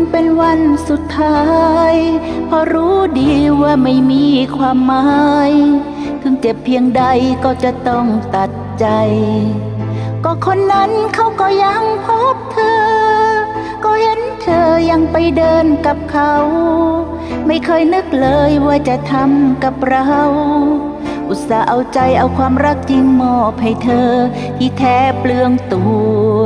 งเป็นวันสุดท้าย เพราะรู้ดีว่าไม่มีความหมาย ถึงเจ็บเพียงใดก็จะต้องตัดใจ ก็คนนั้นเขาก็ยังพบเธอ ก็เห็นเธอยังไปเดินกับเขา ไม่เคยนึกเลยว่าจะทำกับเราอุตส่าห์เอาใจเอาความรักจริงมอบให้เธอ ที่แท้เปลืองตัว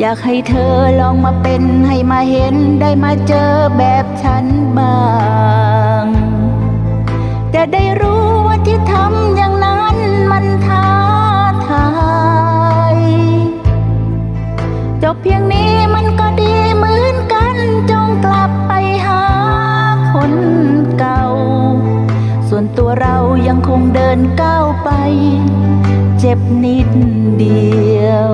อยากให้เธอลองมาเป็นให้มาเห็นได้มาเจอแบบฉันบ้างจะได้รู้ว่าที่ทำอย่างนั้นมันท้าทายจบเพียงนี้มันก็ดีเหมือนกันจงกลับไปหาคนเก่า ส่วนตัวเรายังคงเดินก้าวไป เจ็บนิดเดียว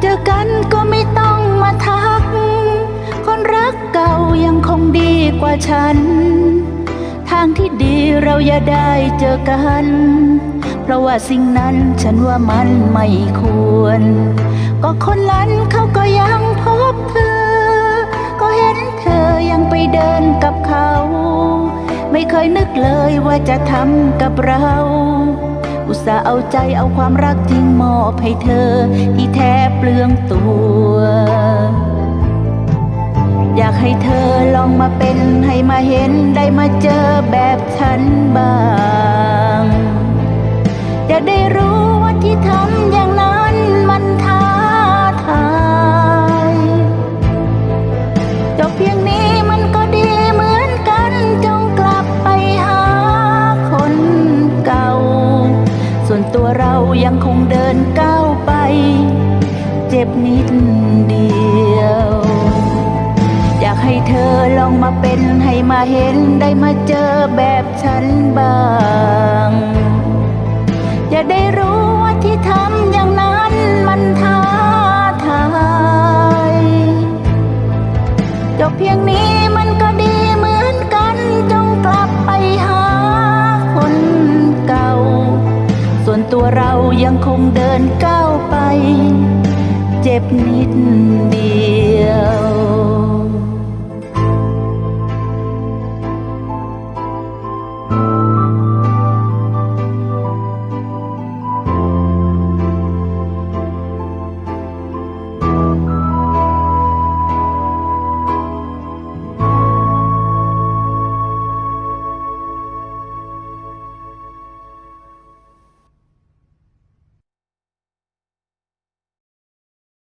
เจอกันก็ไม่ต้องมาทัก คนรักเก่ายังคงดีกว่าฉัน ทางที่ดีเราอย่าได้เจอกัน เพราะว่าสิ่งนั้นฉันว่ามันไม่ควร ก็คนนั้นเขาก็ยังพบเธอ ก็เห็นเธอยังไปเดินกับเขา ไม่เคยนึกเลยว่าจะทำกับเรา อุตส่าห์เอาใจเอาความรักทิ้งมอบให้เธอ ที่แท้เปลืองตัว อยากให้เธอลองมาเป็นให้มาเห็นได้มาเจอแบบ เจ็บนิดเดียว อยากให้เธอลองมาเป็นให้มาเห็นได้มาเจอแบบฉันบ้าง เจ็บนิดเดียว